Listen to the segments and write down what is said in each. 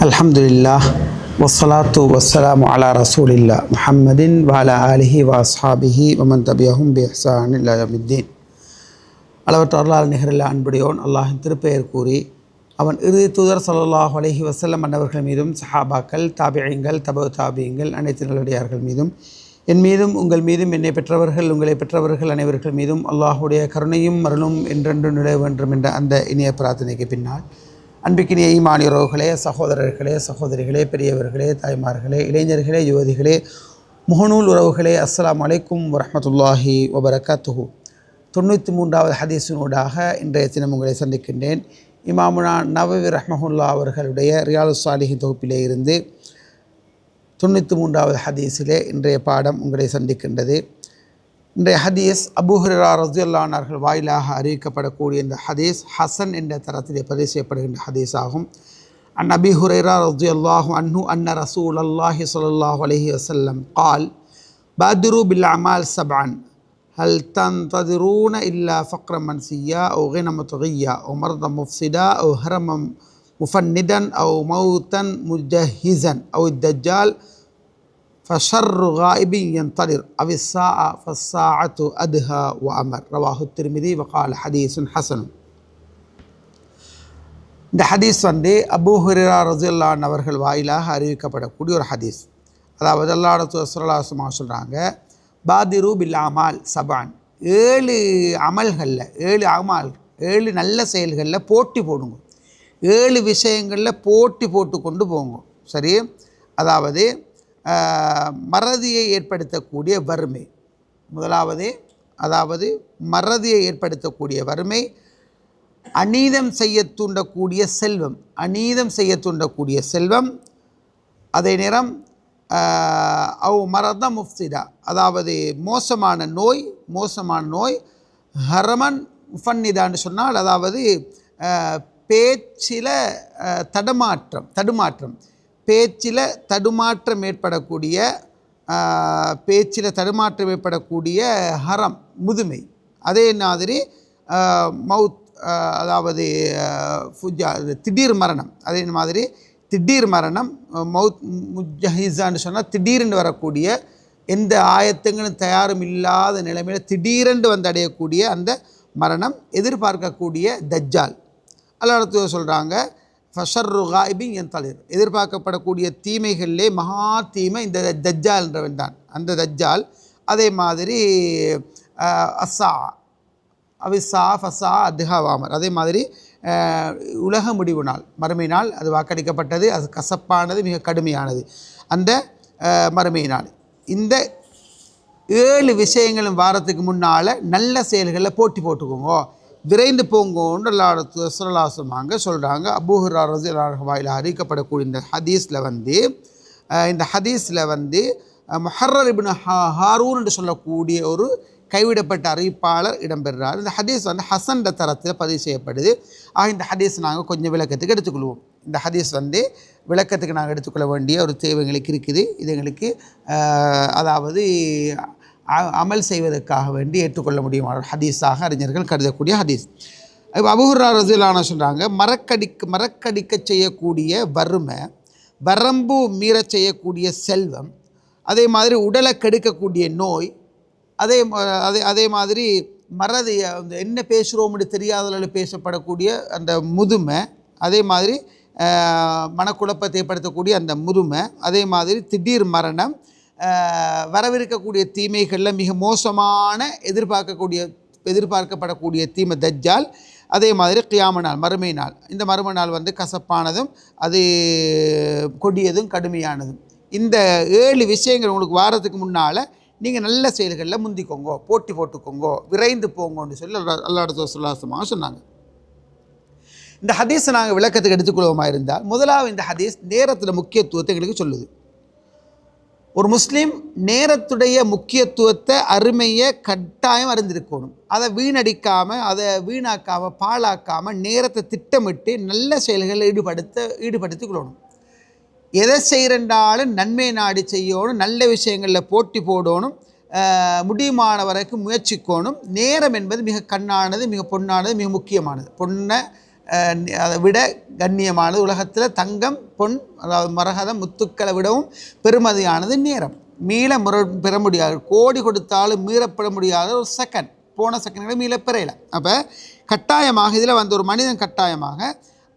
அலமதுல்லா வசலாத்து வசலாம் அலா ரசூலில்லா முஹம்மதின் வாலா அலிஹி வாஸ்ஹாபிஹி வமன் தபியஹும் பிஹசான் இல்லாமித்தீன் அளவற்ற அருளால் நிகரில் அன்புடையோன் அல்லாஹின் திருப்பெயர் கூறி அவன் இறுதி தூதர் சல்லாஹ் அலஹி வசல்லம் அன்னவர்கள் மீதும் சஹாபாக்கள் தாபியங்கள் தபவு தாபியங்கள் அனைத்து நல்லடியார்கள் மீதும் என் மீதும் உங்கள் மீதும் என்னை பெற்றவர்கள் உங்களை பெற்றவர்கள் அனைவர்கள் மீதும் அல்லாஹுடைய கருணையும் மருளும் என்றென்று நிலை வேண்டும் என்ற அந்த இனிய பிரார்த்தனைக்கு பின்னால் அன்பிக்கினிய ஈமான் உறவுகளே சகோதரர்களே சகோதரிகளே பெரியவர்களே தாய்மார்களே இளைஞர்களே யுவதிகளே முகநூல் உறவுகளே அஸ்லாம் அலைக்கும் வரமத்துல்லாஹி வபரகாத்துஹு. தொண்ணூற்றி மூன்றாவது ஹதீஸினூடாக இன்றைய தினம் உங்களை சந்திக்கின்றேன். இமாமுனா நவவி ரஹமஹுல்லா அவர்களுடைய ரியாலு சாலிஹின் தொகுப்பிலே இருந்து தொண்ணூற்றி மூன்றாவது ஹதீஸிலே இன்றைய பாடம் உங்களை சந்திக்கின்றது. இன்றைய ஹதீஸ் அபூஹரா ரஜுல்லானார்கள் வாயிலாக அறிவிக்கப்படக்கூடிய இந்த ஹதீஸ் ஹசன் என்ற தரத்திலே பதிவு செய்யப்படுகின்ற ஹதீஸ் ஆகும் அன் அபி ஹுரைரா ரஜுல்லாஹு அன்ஹு அன்ன ரசூல் அல்லாஹி சொல்லாஹு அலஹி வசல்லம் கால் பாதுரு பில் அமால் சபான் هل تنتظرون إلا فقرا منسيا أو غنى مطغيا أو مرضا مفسدا أو هرما مفندا أو موتا مجهزا أو الدجال ஃபஷர்ரு காய்பி என் தளிர் அவிசா ஃபஸ்ஸா அத்து அதுஹா வ அமர் ரவாஹு திருமிதி வகால் ஹதீஸுன் ஹசனும் இந்த ஹதீஸ் வந்து அபு ஹரிரா ரஜுல்லான் அவர்கள் வாயிலாக அறிவிக்கப்படக்கூடிய ஒரு ஹதீஸ். அதாவது அல்லாடத்து சுரலாசுமா சொல்கிறாங்க பாதிரு பில் அமால் சபான் ஏழு அமல்களில் ஏழு அமால் ஏழு நல்ல செயல்களில் போட்டி போடுங்க. ஏழு விஷயங்களில் போட்டி போட்டு கொண்டு போங்க. சரி? அதாவது மறதியை ஏற்படுத்தக்கூடிய வறுமை. முதலாவது அதாவது மறதியை ஏற்படுத்தக்கூடிய வறுமை. அநீதம் செய்ய தூண்டக்கூடிய செல்வம். அநீதம் செய்ய தூண்டக்கூடிய செல்வம். அதே நேரம் அவ் மரத முஃப்சிதா. அதாவது மோசமான நோய் மோசமான நோய். ஹரமன் முஃபன்னிதான்னு சொன்னால் அதாவது பேச்சில் தடுமாற்றம் தடுமாற்றம். பேச்சில் தடுமாற்றம் ஏற்படக்கூடிய பேச்சில் தடுமாற்றம் ஏற்படக்கூடிய ஹரம் முதுமை. அதே மாதிரி மவுத் அதாவது ஃபுஜா திடீர் மரணம். அதே மாதிரி திடீர் மரணம் மவுத் முஜஹிசான்னு சொன்னால் திடீரென்று வரக்கூடிய எந்த ஆயத்தங்களும் தயாரும் இல்லாத நிலைமையில் திடீரென்று வந்து அடையக்கூடிய அந்த மரணம் எதிர்பார்க்கக்கூடிய தஜ்ஜால். அல்லாடத்து சொல்கிறாங்க ஃபஷர்ரு காயிபிங் என் தளிர் எதிர்பார்க்கப்படக்கூடிய தீமைகளிலே மகா தீமை இந்த தஜ்ஜால் என்றவன் தான். அந்த தஜ்ஜால் அதே மாதிரி அஸ்ஸா அவிசா ஃபசா அத்ஹாவாமர் அதே மாதிரி உலக முடிவு நாள் மறுமை நாள் அது வாக்களிக்கப்பட்டது அது கசப்பானது மிக கடுமையானது. அந்த மறுமை நாள். இந்த ஏழு விஷயங்களும் வாரத்துக்கு முன்னால் நல்ல செயல்களில் போட்டி போட்டுக்கோங்க. விரைந்து போங்கோன்னு எல்லா சொல்கிறாங்க அபூஹரா ரஜி வாயில் அறிவிக்கப்படக்கூடிய இந்த ஹதீஸில் வந்து இந்த ஹதீஸில் வந்து மொஹர்ரர் இபின் ஹாரூன் என்று சொல்லக்கூடிய ஒரு கைவிடப்பட்ட அறிவிப்பாளர் இடம்பெறார். இந்த ஹதீஸ் வந்து ஹசன் தரத்தில் பதிவு செய்யப்படுது. ஆக இந்த ஹதீஸ் நாங்கள் கொஞ்சம் விளக்கத்துக்கு எடுத்துக்கொள்வோம். இந்த ஹதீஸ் வந்து விளக்கத்துக்கு நாங்கள் எடுத்துக்கொள்ள வேண்டிய ஒரு தேவை எங்களுக்கு இருக்குது. இது எங்களுக்கு அதாவது அமல் செய்வதற்காக வேண்டி ஏற்றுக்கொள்ள முடியும். ஹதீஸாக அறிஞர்கள் கருதக்கூடிய ஹதீஸ். இப்போ அபுஹுரா ரஜுலான சொல்கிறாங்க மரக்கடிக்கு மரக்கடிக்க செய்யக்கூடிய வறுமை வரம்பு மீறச் செய்யக்கூடிய செல்வம் அதே மாதிரி உடலை கெடுக்கக்கூடிய நோய் அதே அதே அதே மாதிரி மறதி அந்த என்ன பேசுகிறோம்னு தெரியாதவர்கள் பேசப்படக்கூடிய அந்த முதுமை அதே மாதிரி மனக்குழப்பத்தை ஏற்படுத்தக்கூடிய அந்த முதுமை அதே மாதிரி திடீர் மரணம் வரவிருக்கக்கூடிய தீமைகளில் மிக மோசமான எதிர்பார்க்கக்கூடிய எதிர்பார்க்கப்படக்கூடிய தீமை தஜ்ஜால் அதே மாதிரி கியாம நாள் மறுமை நாள். இந்த மறுமை நாள் வந்து கசப்பானதும் அது கொடியதும் கடுமையானதும். இந்த ஏழு விஷயங்கள் உங்களுக்கு வாரத்துக்கு முன்னால் நீங்கள் நல்ல செயல்களில் முந்திக்கோங்கோ போட்டி போட்டுக்கோங்கோ விரைந்து போங்கோன்னு சொல்லி அல்லாட சுல்லாசமாக சொன்னாங்க. இந்த ஹதீஸை நாங்கள் விளக்கத்துக்கு எடுத்துக்கொள்வோமா இருந்தால் முதலாவது இந்த ஹதீஸ் நேரத்தில் முக்கியத்துவத்தை எங்களுக்கு சொல்லுது. ஒரு முஸ்லீம் நேரத்துடைய முக்கியத்துவத்தை அருமையை கட்டாயம் அறிந்திருக்கணும். அதை வீணடிக்காமல் அதை வீணாக்காமல் பாழாக்காமல் நேரத்தை திட்டமிட்டு நல்ல செயல்களில் ஈடுபடுத்த ஈடுபடுத்தி கொள்ளணும் எதை செய்கிறண்டாலும் நன்மை நாடி செய்யணும் நல்ல விஷயங்களில் போட்டி போடணும் முடியுமான வரைக்கும் முயற்சிக்கணும். நேரம் என்பது மிக கண்ணானது மிக பொன்னானது மிக முக்கியமானது. பொண்ணை அதை விட கண்ணியமானது. உலகத்தில் தங்கம் பொன் அதாவது மரகதம் முத்துக்களை விடவும் பெருமதியானது நேரம். மீள முற பெற முடியாது. கோடி கொடுத்தாலும் மீறப்பட முடியாத ஒரு செகண்ட் போன செகண்ட்களை மீள பெறையல அப்போ கட்டாயமாக இதில் வந்து ஒரு மனிதன் கட்டாயமாக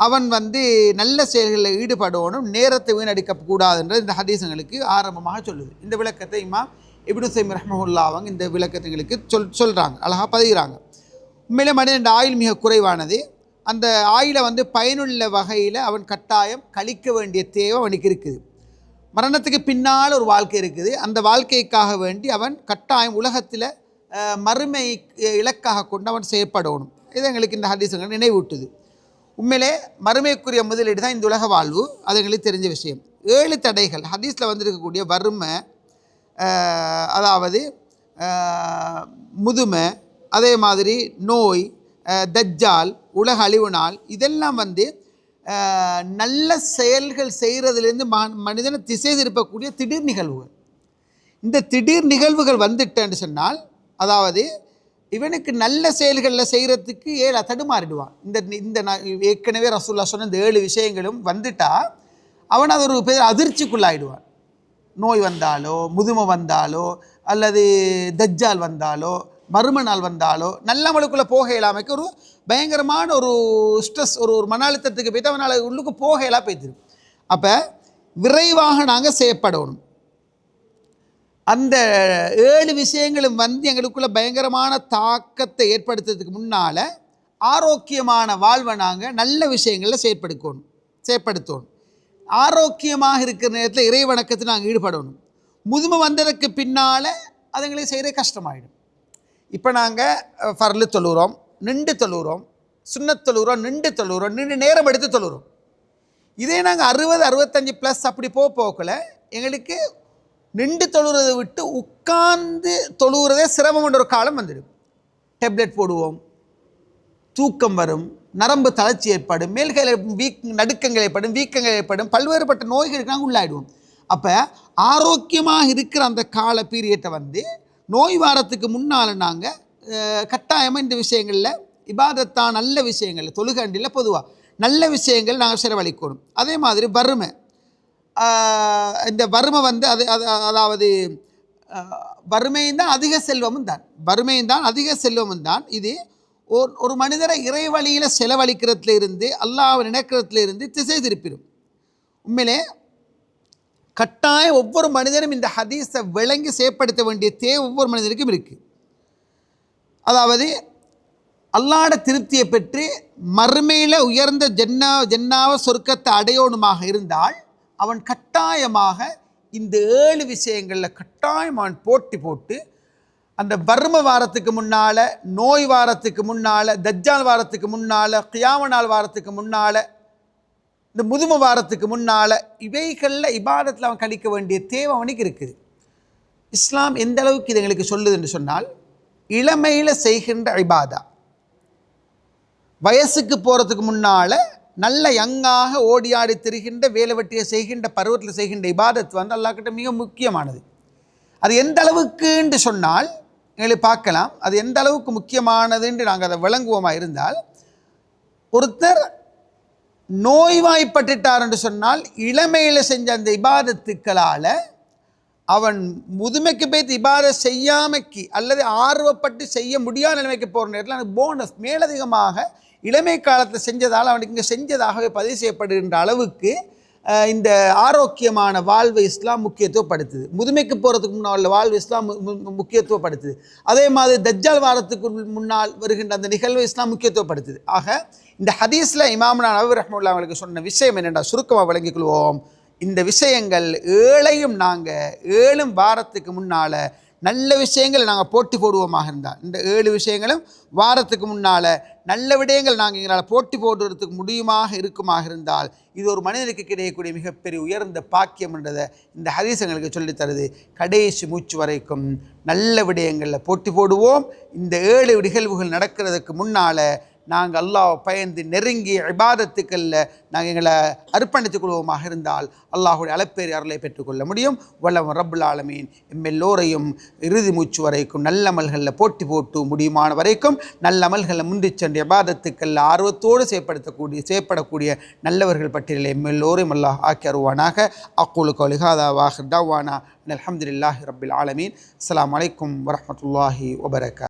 அவன் வந்து நல்ல செயல்களில் ஈடுபடணும் நேரத்தை வீணடிக்க கூடாதுன்றது இந்த ஹதீசங்களுக்கு ஆரம்பமாக சொல்லுது. இந்த விளக்கத்தை இம்மா இப்னு சைம் அவங்க இந்த விளக்கத்துங்களுக்கு சொல் சொல்கிறாங்க அழகாக பதிகிறாங்க. உண்மையிலே மனிதன் ஆயுள் மிக குறைவானது. அந்த ஆயிலை வந்து பயனுள்ள வகையில் அவன் கட்டாயம் கழிக்க வேண்டிய தேவை அவனுக்கு இருக்குது. மரணத்துக்கு பின்னால் ஒரு வாழ்க்கை இருக்குது. அந்த வாழ்க்கைக்காக வேண்டி அவன் கட்டாயம் உலகத்தில் மறுமை இலக்காக கொண்டு அவன் செயற்படணும். இது எங்களுக்கு இந்த ஹதீசங்கள் நினைவூட்டுது. உண்மையிலே மறுமைக்குரிய முதலீடு தான் இந்த உலக வாழ்வு. அது எங்களுக்கு தெரிஞ்ச விஷயம். ஏழு தடைகள் ஹதீஸில் வந்திருக்கக்கூடிய வறுமை அதாவது முதுமை அதே மாதிரி நோய் தஜ்ஜால் உலக அழிவு நாள் இதெல்லாம் வந்து நல்ல செயல்கள் செய்கிறதுலேருந்து மனிதனை திசை திருப்பக்கூடிய திடீர் நிகழ்வுகள். இந்த திடீர் நிகழ்வுகள் வந்துட்டேன்னு சொன்னால் அதாவது இவனுக்கு நல்ல செயல்களில் செய்கிறதுக்கு ஏழு தடுமாறிடுவான். இந்த இந்த ஏற்கனவே ரசூல்லா சொன்ன இந்த ஏழு விஷயங்களும் வந்துட்டா அவன் அது ஒரு பெரிய அதிர்ச்சிக்குள்ளாயிடுவான். நோய் வந்தாலோ முதுமை வந்தாலோ அல்லது தஜ்ஜால் வந்தாலோ மறும நாள் வந்தாலோ நல்லவளுக்குள்ளே போக இல்லாமைக்கு ஒரு பயங்கரமான ஒரு ஸ்ட்ரெஸ் ஒரு ஒரு மன அழுத்தத்துக்கு போய்த்து அவனால் உள்ளுக்கு போக இயலா போய்த்திரு அப்போ விரைவாக நாங்கள் செய்யப்படணும் அந்த ஏழு விஷயங்களும் வந்து எங்களுக்குள்ள பயங்கரமான தாக்கத்தை ஏற்படுத்துறதுக்கு முன்னால் ஆரோக்கியமான வாழ்வை நாங்கள் நல்ல விஷயங்களில் செயற்படுத்தணும் செயற்படுத்தணும். ஆரோக்கியமாக இருக்கிற நேரத்தில் இறை வணக்கத்தில் நாங்கள் ஈடுபடணும். முதுமை வந்ததுக்கு பின்னால் அதுங்களை செய்கிற கஷ்டமாயிடும். இப்போ நாங்கள் ஃபர்லு தொழுகிறோம் நின்று தொழுகிறோம் சுண்ணத் தொழுகிறோம் நின்று தொழுகிறோம் நின்று நேரம் எடுத்து தொழுகிறோம் இதே நாங்கள் அறுபது அறுபத்தஞ்சு ப்ளஸ் அப்படி போக போக்கல எங்களுக்கு நின்று தொழுகிறதை விட்டு உட்கார்ந்து தொழுகிறதே சிரமம்ன்ற ஒரு காலம் வந்துடும். டேப்லெட் போடுவோம் தூக்கம் வரும் நரம்பு தளர்ச்சி ஏற்படும் மேல்கள் வீக் நடுக்கங்கள் ஏற்படும் வீக்கங்கள் ஏற்படும் பல்வேறுபட்ட நோய்களுக்கு நாங்கள் உள்ளாயிடுவோம். அப்போ ஆரோக்கியமாக இருக்கிற அந்த கால பீரியட்டை வந்து நோய் வாரத்துக்கு முன்னால் நாங்கள் கட்டாயமாக இந்த விஷயங்களில் இபாதத்தான் நல்ல விஷயங்கள் தொழுகண்டியில் பொதுவாக நல்ல விஷயங்கள் நாங்கள் செலவழிக்கணும். அதே மாதிரி வறுமை. இந்த வறுமை வந்து அது அதாவது வறுமையும் தான் அதிக செல்வமும் தான். வறுமையும் தான் அதிக செல்வமும் தான். இது ஒரு ஒரு மனிதரை இறை வழியில் செலவழிக்கிறதுல இருந்து அல்லாஹ்வை நினைக்கிறதுல இருந்து திசை திருப்பிடும் உண்மையிலே கட்டாயம் ஒவ்வொரு மனிதனும் இந்த ஹதீஸை விளங்கி செயற்படுத்த வேண்டிய தேவை ஒவ்வொரு மனிதனுக்கும் இருக்குது அதாவது அல்லாட திருப்தியை பெற்று மறுமையில் உயர்ந்த ஜென்னா ஜென்னாவ சொர்க்கத்தை அடையோணுமாக இருந்தால் அவன் கட்டாயமாக இந்த ஏழு விஷயங்களில் கட்டாயம் அவன் போட்டி போட்டு அந்த பர்ம வாரத்துக்கு முன்னால் நோய் வாரத்துக்கு முன்னால் தஜ்ஜால் வாரத்துக்கு முன்னால் கியாம நாள் வாரத்துக்கு முன்னால் இந்த முதுமை வாரத்துக்கு முன்னால் இவைகளில் இபாதத்தில் அவன் கழிக்க வேண்டிய தேவை அவனுக்கு இருக்குது. இஸ்லாம் எந்த அளவுக்கு இது எங்களுக்கு சொல்லுது என்று சொன்னால் இளமையில் செய்கின்ற இபாதா. வயசுக்கு போகிறதுக்கு முன்னால் நல்ல யங்காக ஓடி ஆடி திரிகின்ற வேலை வெட்டியை செய்கின்ற பருவத்தில் செய்கின்ற இபாதத் வந்து அல்லாக்கிட்ட மிக முக்கியமானது. அது எந்த அளவுக்குன்னு சொன்னால் எங்களுக்கு பார்க்கலாம். அது எந்த அளவுக்கு முக்கியமானதுன்னு நாங்கள் அதை விளங்குவோமா இருந்தால் ஒருத்தர் நோய்வாய்ப்பட்டுட்டார் என்று சொன்னால் இளமையில் செஞ்ச அந்த இபாதத்துக்களால் அவன் முதுமைக்கு போய் இபாத செய்யாமைக்கு அல்லது ஆர்வப்பட்டு செய்ய முடியாத நிலைமைக்கு போகிற நேரத்தில் அவனுக்கு போனஸ் மேலதிகமாக இளமை காலத்தில் செஞ்சதால் அவனுக்கு இங்கே செஞ்சதாகவே பதிவு செய்யப்படுகின்ற அளவுக்கு இந்த ஆரோக்கியமான வாழ்வை இஸ்லாம் முக்கியத்துவப்படுத்துது. முதுமைக்கு போகிறதுக்கு முன்னால் வாழ்வு இஸ்லாம் மு- முக்கியத்துவப்படுத்துது. அதே மாதிரி தஜ்ஜால் வாரத்துக்கு முன்னால் வருகின்ற அந்த நிகழ்வு இஸ்லாம் முக்கியத்துவப்படுத்துது. ஆக இந்த ஹதீஸில் இமாமனா நபி ரஹ்முல்லா அவங்களுக்கு சொன்ன விஷயம் என்னென்னா சுருக்கமாக விளங்கிக் கொள்வோம் இந்த விஷயங்கள் ஏழையும் நாங்கள் ஏழும் வாரத்துக்கு முன்னால் நல்ல விஷயங்களை நாங்கள் போட்டி போடுவோமாக இருந்தால். இந்த ஏழு விஷயங்களும் வாரத்துக்கு முன்னால் நல்ல விடயங்கள் நாங்கள் எங்களால் போட்டி போடுறதுக்கு முடியுமாக இருக்குமாக இருந்தால் இது ஒரு மனிதனுக்கு கிடைக்கக்கூடிய மிகப்பெரிய உயர்ந்த பாக்கியம் என்றதை இந்த ஹரிசங்களுக்கு சொல்லித்தருது சொல்லித் தருது. கடைசி மூச்சு வரைக்கும் நல்ல விடயங்களில் போட்டி போடுவோம். இந்த ஏழு நிகழ்வுகள் நடக்கிறதுக்கு முன்னால் நாங்கள் அல்லாஹ் பயந்து நெருங்கி இபாதத்துக்களில் நாங்கள் எங்களை அர்ப்பணித்துக் கொள்வோமாக இருந்தால் அல்லாஹுடைய அளப்பேறு அருளை பெற்றுக்கொள்ள முடியும். வல்லவன் ரப்புல் ஆலமீன். எம்மெல்லோரையும் இறுதி மூச்சு வரைக்கும் நல்லமல்களில் போட்டி போட்டு முடியுமான வரைக்கும் நல்லமல்களை முந்திச் சென்று இபாதத்துக்களில் ஆர்வத்தோடு செயற்படுத்தக்கூடிய செயற்படக்கூடிய நல்லவர்கள் பட்டியலில் எம்மெல்லோரையும் அல்லாஹ் ஆக்கி அருவானாக அக்கூலு கலிஹாதா வாஹர் தாவானா. அல்ஹம்துலில்லாஹி ஆலமீன். அஸ்ஸலாமு அலைக்கும் வரமத்துல்லாஹி வபரகாத்